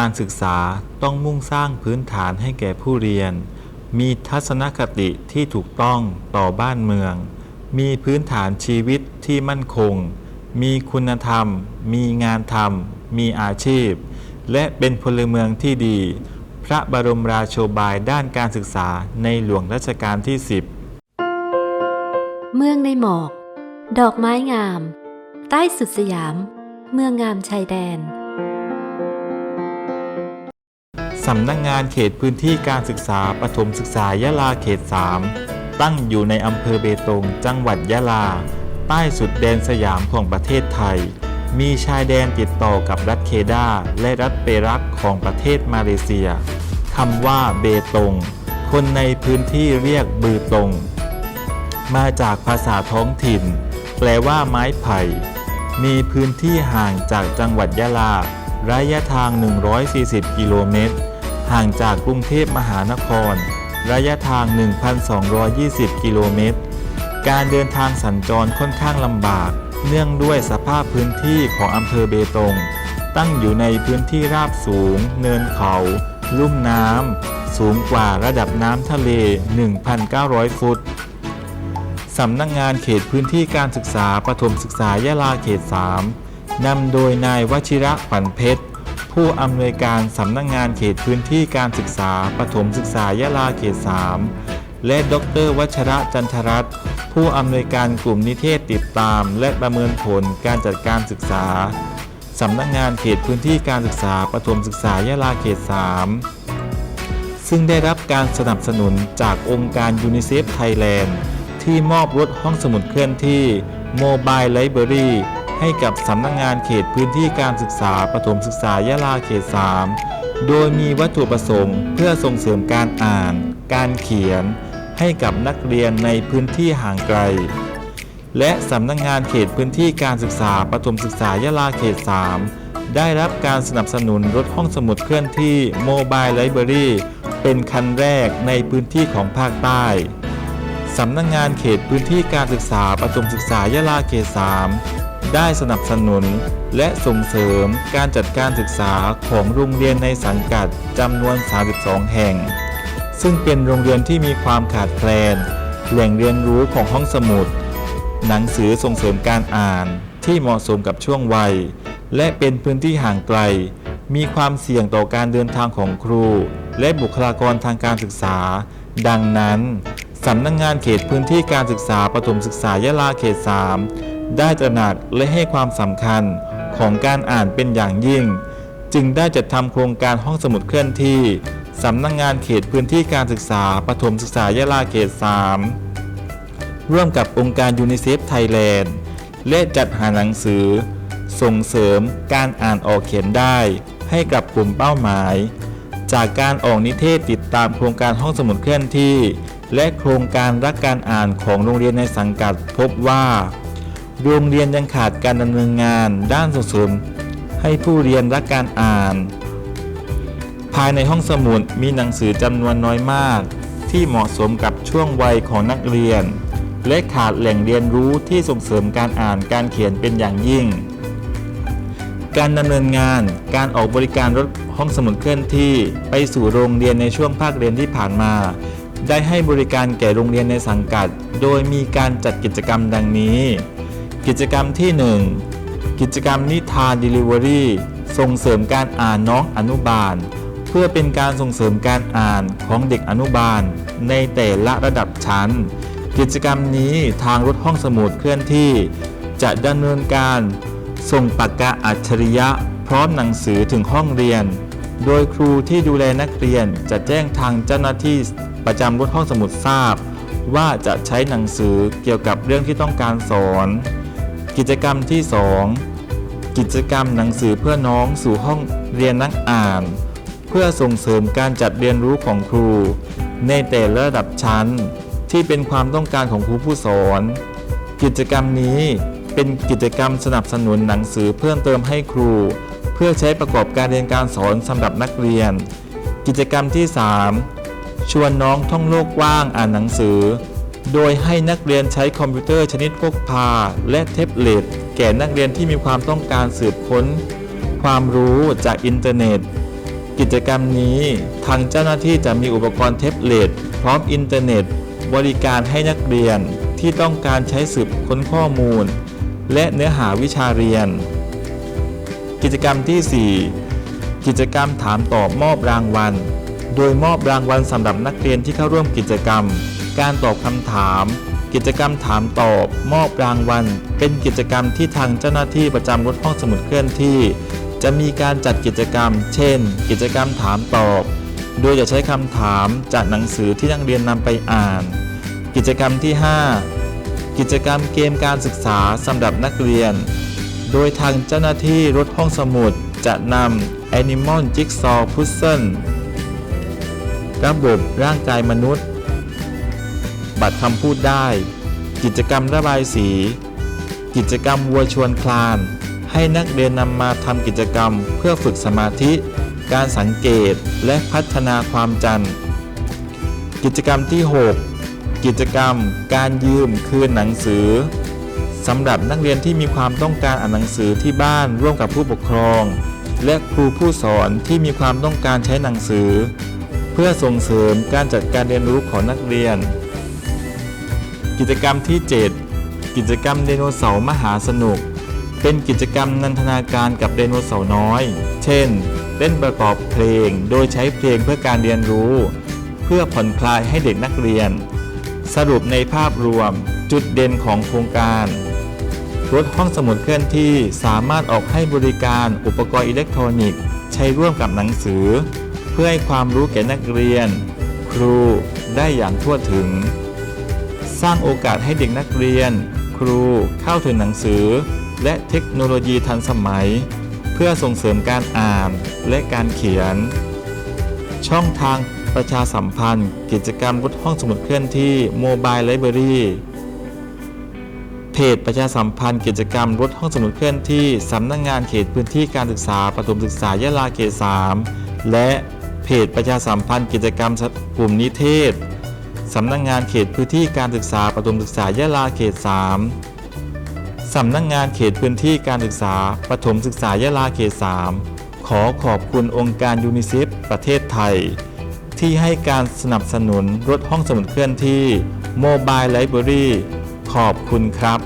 การศึกษาต้องมุ่งสร้างพื้นฐานให้แก่ผู้เรียน มีทัศนคติที่ถูกต้องต่อบ้านเมือง มีพื้นฐานชีวิตที่มั่นคง มีคุณธรรม มีงานทำมีอาชีพ และเป็นพลเมืองที่ดี พระบรมราโชบายด้านการศึกษาในหลวงรัชกาลที่ 10 เมืองในหมอก ดอกไม้งาม ใต้สุดสยาม เมืองงามชายแดนำนักงงานเขตพื้นที่การศึกษาปฐมศึกษายะลาเขต 3 ตั้งอยู่ในอำเภอเบตง จังหวัดยะลา ใต้สุดแดนสยามของประเทศไทย มีชายแดนติดต่อกับรัฐเคดาและรัฐเปรักของประเทศมาเลเซียคำว่าเบตง คนในพื้นที่เรียกบือตง มาจากภาษาท้องถิ่น แปลว่าไม้ไผ่ มีพื้นที่ห่างจากจังหวัดยะลาระยะทาง 140 กิโลเมตร ห่างจากกรุงเทพมหานคร ระยะทาง 1,220 กิโลเมตร การเดินทางสัญจรค่อนข้างลำบาก เนื่องด้วยสภาพพื้นที่ของอำเภอเบตง ตั้งอยู่ในพื้นที่ราบสูง เนินเขา ลุ่มน้ำ สูงกว่าระดับน้ำทะเล 1,900 ฟุตสำนักงงานเขตพื้นที่การศึกษาประถมศึกษายะลาเขต 3นำโดยนายวชิระขวัญเพชร ผู้อำนวยการสำนักงงานเขตพื้นที่การศึกษาประถมศึกษายะลาเขต 3 และดรวัชระจันทรัตน์ผู้อำนวยการกลุ่มนิเทศติดตาม และประเมินผลการจัดการศึกษาสำนักงงานเขตพื้นที่การศึกษาประถมศึกษายะลาเขต 3 ซึ่งได้รับการสนับสนุนจากองค์การยูนิเซฟไทยแลนด์ที่มอบรถห้องสมุดเคลื่อนที่โม ให้กับสำนักงงานเขตพื้นที่การศึกษาประถมศึกษายะลาเขต 3 โดยมีวัตถุประสงค์ เพื่อส่งเสริมการอ่าน การเขียน ให้กับนักเรียนในพื้นที่ห่างไกล และสำนักงงานเขตพื้นที่การศึกษาประถมศึกษายะลาเขต 3 ได้รับการสนับสนุนรถห้องสมุดเคลื่อนที่โมบายไลบรารีเป็นคันแรกในพื้นที่ของภาคใต้สำนักงงานเขตพื้นที่การศึกษาประถมศึกษายะลาเขต 3 ได้สนับสนุนและส่งเสริมการจัดการศึกษาของโรงเรียนในสังกัดจำนวน 32 แห่ง ซึ่งเป็นโรงเรียนที่มีความขาดแคลน แหล่งเรียนรู้ของห้องสมุด หนังสือส่งเสริมการอ่านที่เหมาะสมกับช่วงวัย และเป็นพื้นที่ห่างไกล มีความเสี่ยงต่อการเดินทางของครู และบุคลากรทางการศึกษา ดังนั้นสำนักงงานเขตพื้นที่การศึกษาประถมศึกษายะลาเขต 3 ได้ตระหนักและให้ความสำคัญของการอ่านเป็นอย่างยิ่ง จึงได้จัดทำโครงการห้องสมุดเคลื่อนที่สำนักงงานเขตพื้นที่การศึกษาประถมศึกษายะลาเขต 3 ร่วมกับองค์การยูนิเซฟไทยแลนด์และจัดหาหนังสือ ส่งเสริมการอ่านออกเขียนได้ ให้กับกลุ่มเป้าหมาย จากการออกนิเทศติดตามโครงการห้องสมุดเคลื่อนที่ และโครงการรักการอ่านของโรงเรียนในสังกัดพบว่า โรงเรียนยังขาดการดำเนินงานด้านส่งเสริมให้ผู้เรียนรักการอ่าน ภายในห้องสมุดมีหนังสือจำนวนน้อยมาก ที่เหมาะสมกับช่วงวัยของนักเรียน และขาดแหล่งเรียนรู้ที่ส่งเสริมการอ่านการเขียนเป็นอย่างยิ่ง การดำเนินงานการออกบริการรถห้องสมุดเคลื่อนที่ไปสู่โรงเรียนในช่วงภาคเรียนที่ผ่านมา ได้ให้บริการแก่โรงเรียนในสังกัด โดยมีการจัดกิจกรรมดังนี้ กิจกรรมที่ 1 กิจกรรมนิทาน Delivery ส่งเสริมการอ่านน้องอนุบาล เพื่อเป็นการส่งเสริมการอ่านของเด็กอนุบาล ในแต่ละระดับชั้น กิจกรรมนี้ทางรถห้องสมุดเคลื่อนที่ จะดำเนินการส่งปากกาอัจฉริยะ พร้อมหนังสือถึงห้องเรียน โดยครูที่ดูแลนักเรียนจะแจ้งทางเจ้าหน้าที่ประจำรถห้องสมุดทราบ ว่าจะใช้หนังสือเกี่ยวกับเรื่องที่ต้องการสอน กิจกรรมที่ 2 กิจกรรมหนังสือเพื่อน้องสู่ห้องเรียนนักอ่าน เพื่อส่งเสริมการจัดเรียนรู้ของครู ในแต่ละระดับชั้น ที่เป็นความต้องการของครูผู้สอน กิจกรรมนี้เป็นกิจกรรมสนับสนุนหนังสือเพิ่มเติมให้ครู เพื่อใช้ประกอบการเรียนการสอนสำหรับนักเรียน กิจกรรมที่ 3 ชวนน้องท่องโลกกว้างอ่านหนังสือ โดยให้นักเรียนใช้คอมพิวเตอร์ชนิดพกพา และแท็บเล็ตแก่นักเรียนที่มีความต้องการสืบค้น ความรู้จากอินเทอร์เน็ต กิจกรรมนี้ทางเจ้าหน้าที่จะมีอุปกรณ์แท็บเล็ตพร้อมอินเทอร์เน็ต บริการให้นักเรียนที่ต้องการใช้สืบค้นข้อมูล และเนื้อหาวิชาเรียน กิจกรรมที่ 4 กิจกรรมถามตอบมอบรางวัล โดยมอบรางวัลสำหรับนักเรียนที่เข้าร่วมกิจกรรม การตอบคำถาม กิจกรรมถามตอบ มอบรางวัล เป็นกิจกรรมที่ทางเจ้าหน้าที่ประจำรถห้องสมุดเคลื่อนที่ จะมีการจัดกิจกรรม เช่น กิจกรรมถามตอบ โดยจะใช้คำถามจากหนังสือที่นักเรียนนำไปอ่าน กิจกรรมที่ 5 กิจกรรมเกมการศึกษาสำหรับนักเรียน โดยทางเจ้าหน้าที่รถห้องสมุดจะนำ Animal Jigsaw Puzzle ระบบร่างกายมนุษย์ บัตรคำพูดได้ กิจกรรมระบายสี กิจกรรมวัวชวนคลาน ให้นักเรียนนำมาทำกิจกรรมเพื่อฝึกสมาธิ การสังเกตและพัฒนาความจำกิจกรรมที่ 6 กิจกรรม การยืมคืนหนังสือสำหรับนักเรียนที่มีความต้องการอ่านหนังสือที่บ้านร่วมกับผู้ปกครอง และครูผู้สอนที่มีความต้องการใช้หนังสือ เพื่อส่งเสริมการจัดการเรียนรู้ของนักเรียน กิจกรรมที่ 7 กิจกรรมไดโนเสาร์มหาสนุก เป็นกิจกรรมนันทนาการกับไดโนเสาร์น้อย เช่น เล่นประกอบเพลง โดยใช้เพลงเพื่อการเรียนรู้ เพื่อผ่อนคลายให้เด็กนักเรียน สรุปในภาพรวมจุดเด่นของโครงการรถห้องสมุดเคลื่อนที่สามารถออกให้บริการอุปกรณ์อิเล็กทรอนิกส์ใช้ร่วมกับหนังสือ เพื่อให้ความรู้แก่นักเรียน ครูได้อย่างทั่วถึง สร้างโอกาสให้เด็กนักเรียน ครูเข้าถึงหนังสือ และเทคโนโลยีทันสมัย เพื่อส่งเสริมการอ่านและการเขียน ช่องทางประชาสัมพันธ์ กิจกรรมรถห้องสมุดเคลื่อนที่โมบายไลบรารีเพจประชาสัมพันธ์กิจกรรมรถห้องสมุดเคลื่อนที่สำนักงงานเขตพื้นที่การศึกษาประถมศึกษายะลาเขต3และเพจประชาสัมพันธ์กิจกรรมกลุ่มนิเทศ สำนักงงานเขตพื้นที่การศึกษาประถมศึกษายะลาเขต 3 สำนักงงานเขตพื้นที่การศึกษาประถมศึกษายะลาเขต 3 ขอขอบคุณองค์การยูนิเซฟประเทศไทย ที่ให้การสนับสนุนรถห้องสมุดเคลื่อนที่โมบายไลบรารีขอบคุณครับ